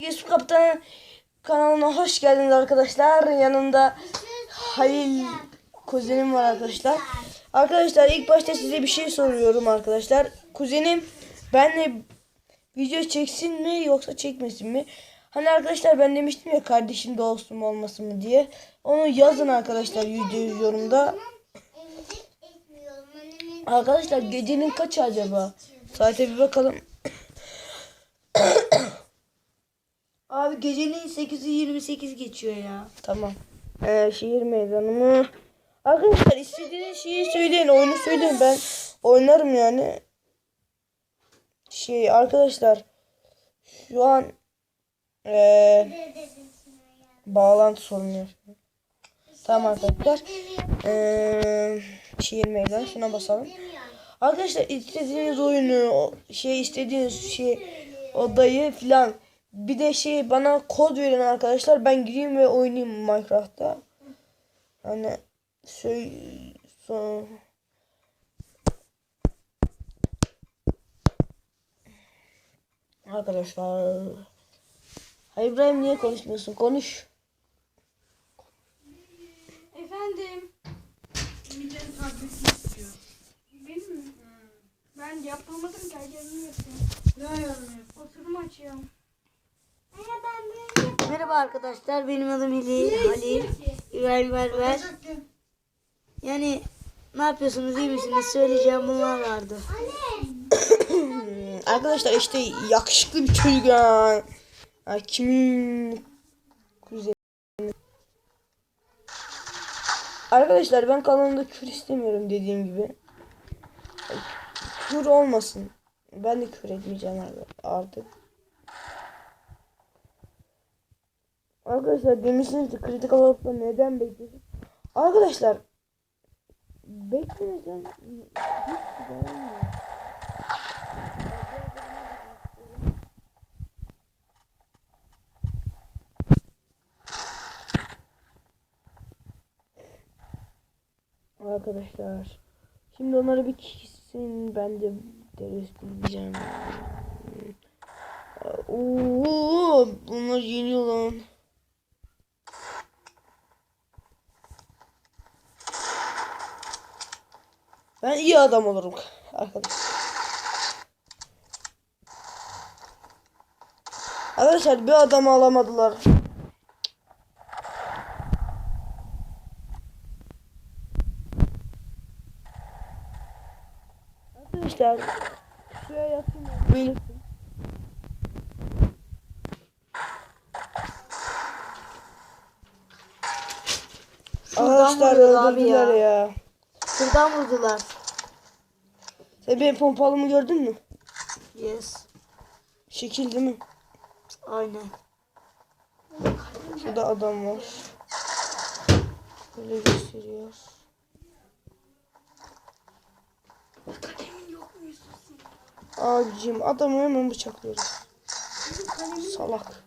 Yusuf Kaptan kanalına hoş geldiniz arkadaşlar. Yanımda Halil kuzenim var arkadaşlar. Arkadaşlar ilk başta size bir şey soruyorum arkadaşlar. Kuzenim benle video çeksin mi yoksa çekmesin mi? Hani arkadaşlar ben demiştim ya kardeşim dostum olmasın mı diye. Onu yazın arkadaşlar video yorumda. Arkadaşlar gecenin kaçı acaba? Saate bir bakalım. Abi gecenin 8'i 28 geçiyor ya. Tamam. Ee, şiir meydanı mı? Arkadaşlar istediğiniz şeyi söyleyin. Oyunu söyleyin. Ben oynarım yani. Şey arkadaşlar. Şu an ee, bağlantı sorunu. Tamam arkadaşlar. Ee, şiir meydanı. Şuna basalım. Arkadaşlar istediğiniz oyunu, şey istediğiniz şey odayı filan bir de şey bana kod verin arkadaşlar. Ben gireyim ve oynayayım Minecraft'ta. Hani şey son Arkadaşlar Hayır İbrahim niye konuşmuyorsun? Konuş. Efendim. Millet tableti istiyor. Benim mi? Ben yapamadım ki gelmiyor yapıyorum. Ne ayarlıyor? Oturum açıyorum. Merhaba arkadaşlar benim adım Halil. Halil. İbrahim Berber. Yani ne yapıyorsunuz iyi misiniz? Söyleyeceğim bunlar vardı. Arkadaşlar işte yakışıklı bir çocuk ya. ya kimin kuzeni? Arkadaşlar ben kanalımda kür istemiyorum dediğim gibi. Kür olmasın. Ben de kür etmeyeceğim artık. Arkadaşlar demişsiniz ki kritik alıp neden bekliyorsun? Arkadaşlar beklemesem hiç olmuyor. Arkadaşlar. Şimdi onları bir kişisin ben de ders diyeceğim. Oo, bunlar yeniyor lan. Ben iyi adam olurum arkadaşlar. Arkadaşlar bir adamı alamadılar. Arkadaşlar şuraya yatayım belirtin. Arkadaşlar öldürdüler ya. ya. Şuradan vurdular. Sen benim pompalımı gördün mü? Yes. Şekil değil mi? Aynen. Şurada adam var. Böyle gösteriyor. Abicim adamı hemen bıçaklıyoruz. Salak.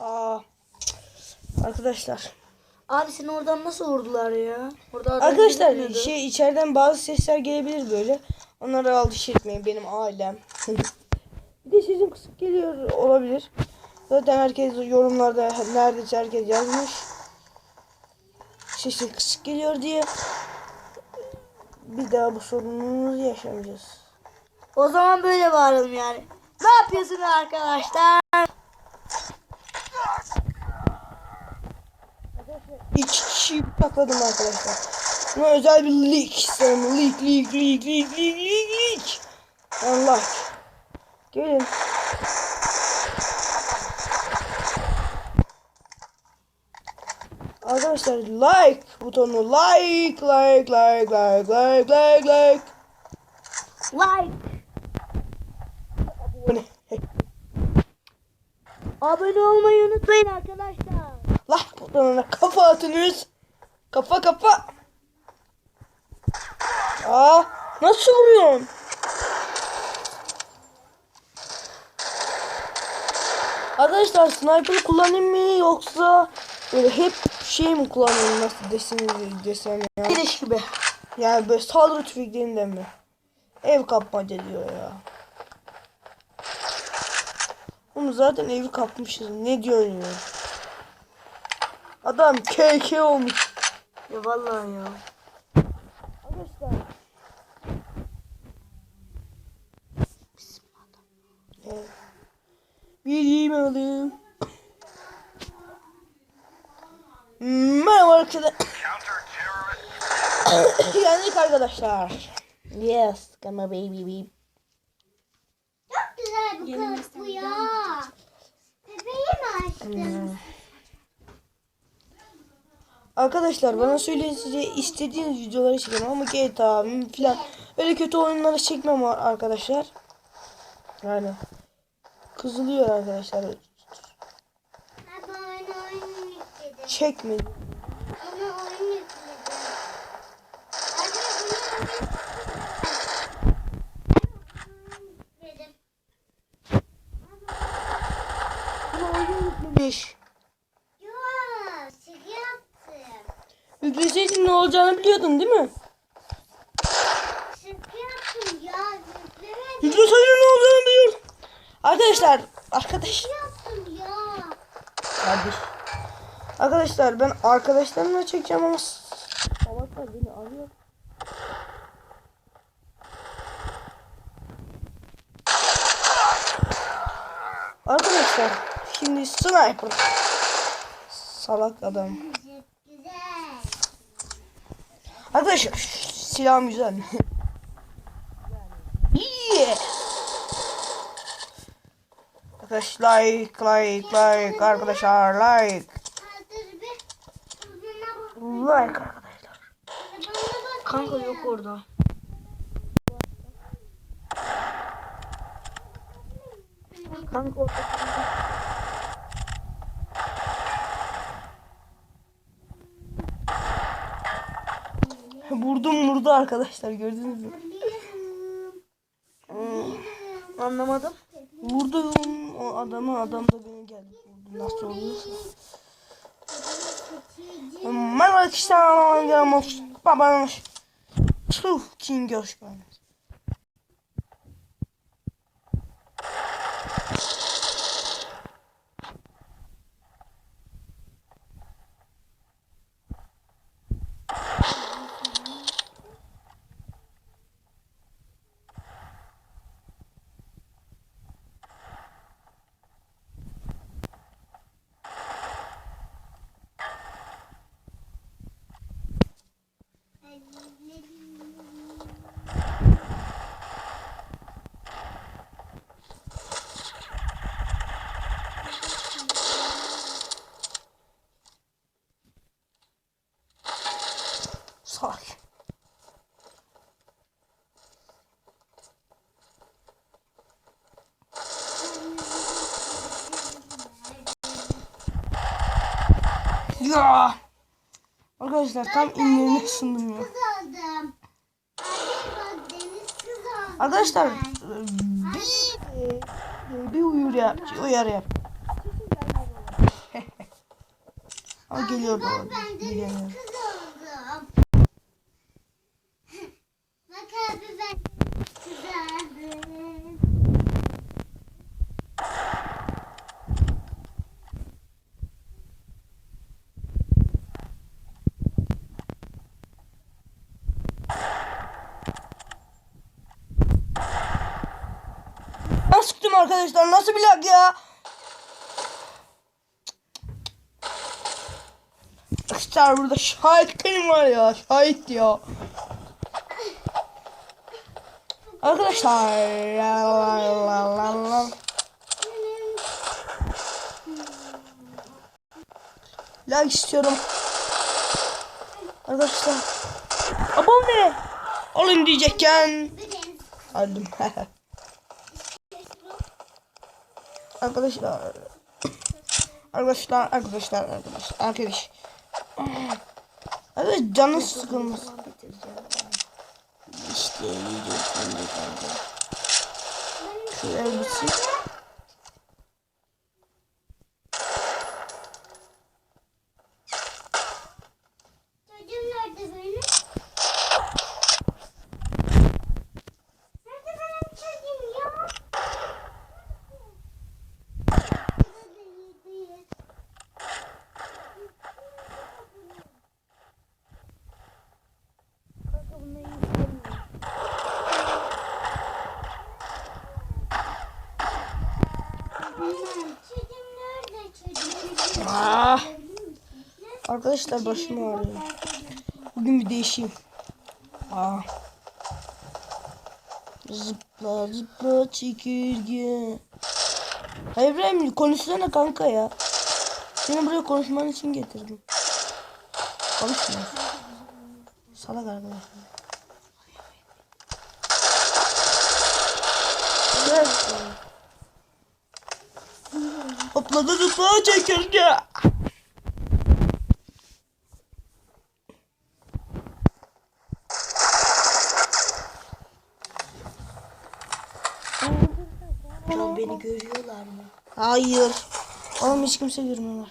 Aa, arkadaşlar. Abi seni oradan nasıl vurdular ya? Orada Arkadaşlar şey içeriden bazı sesler gelebilir böyle. Onlara alış etmeyin benim ailem. bir de sesim kısık geliyor olabilir. Zaten herkes yorumlarda neredeyse herkes yazmış. Sesim kısık geliyor diye. Bir daha bu sorunumuzu yaşamayacağız. O zaman böyle bağıralım yani. Ne yapıyorsunuz arkadaşlar? Bıçakladım arkadaşlar. Buna özel bir leak isterim. Leak, leak, leak, leak, leak, leak, leak. Allah. Gelin. Arkadaşlar like butonu like like like like like like like Like. abone Abone olmayı unutmayın arkadaşlar. like butonuna kafa atınız kafa kafa Aa nasıl vuruyorsun Arkadaşlar sniper kullanayım mı yoksa böyle hep şey mi kullanayım nasıl desem, desem ya. Gidiş gibi. Yani böyle saldırı tüfeklerinden mi? Ev kapmaca diyor ya. Oğlum zaten evi kapmışız. Ne diyorsun ya? Adam KK olmuş. Ya vallahi ya. Arkadaşlar. Evet. Bir yemedim. Merhaba arkadaşlar. Yendik arkadaşlar. Yes, come on baby baby. Çok güzel bu kız bu ya. Bebeğim açtım. Arkadaşlar bana söyleyin size istediğiniz videoları çekelim ama GTA falan öyle kötü oyunları çekmem ar- arkadaşlar. Yani kızılıyor arkadaşlar. Ha bana olacağını biliyordun değil mi? Yüklemedim. Yükleseydin ne olacağını biliyordun. Arkadaşlar, arkadaş, kardeş. Arkadaşlar ben arkadaşlarımla çekeceğim ama salaklar beni arıyor. Arkadaşlar şimdi sniper. Salak adam. Çok güzel. Arkadaşlar silahım güzel. yeah. Arkadaşlar like like like arkadaşlar like like arkadaşlar. Kanka yok orada. Kanka orada. Vurdu arkadaşlar gördünüz mü? Anlamadım. Vurdum o adamı adam da beni geldi nasıl oluyorsa. Merhaba arkadaşlar. Babam. Tuh kim hoş geldiniz. Salak. Ya. Arkadaşlar tam inlerine ısındım ya. Arkadaşlar bir bir uyur ya uyarı yap. Ama geliyor da Bak olabilir. ben deniz Bilemiyorum. kız oldum. Bak abi ben kız oldum. Ben sıktım arkadaşlar. Nasıl bir lag ya? Arkadaşlar burada şahit benim var ya. Şahit ya. Arkadaşlar. la la la la la. Lag istiyorum. Arkadaşlar. Abone. Olun diyecekken. Aldım. arkadaşlar. Arkadaşlar, arkadaşlar, arkadaşlar, arkadaş. Arkadaş canı sıkılmış. İşte video sonuna geldi. Ah. Arkadaşlar başım ağrıyor. Bugün bir değişeyim. Aa. Zıpla zıpla çekirge. Hayır İbrahim konuşsana kanka ya. Seni buraya konuşman için getirdim. Konuşma. Salak arkadaşlar. Evet. Hopladı zıpla çekirge. Can beni görüyorlar mı? Hayır. Oğlum hiç kimse görmüyorlar.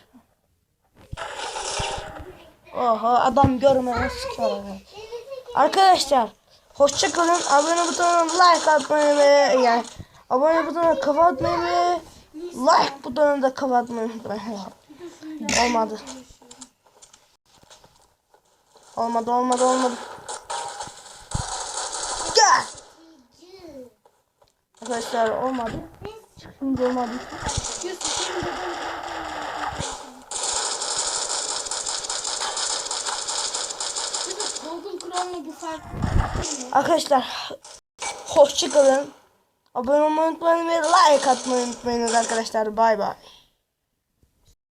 Oha adam görmeden sıkıyor. Arkadaşlar hoşça kalın. Abone butonuna like atmayı ve yani abone butonuna kafa atmayı ve like butonuna da kafa atmayı unutmayın. Olmadı. Olmadı olmadı olmadı. Gel. Arkadaşlar olmadı. Çıkınca olmadı. Arkadaşlar hoşça kalın. Abone olmayı unutmayın ve like atmayı unutmayınız arkadaşlar. Bay bay.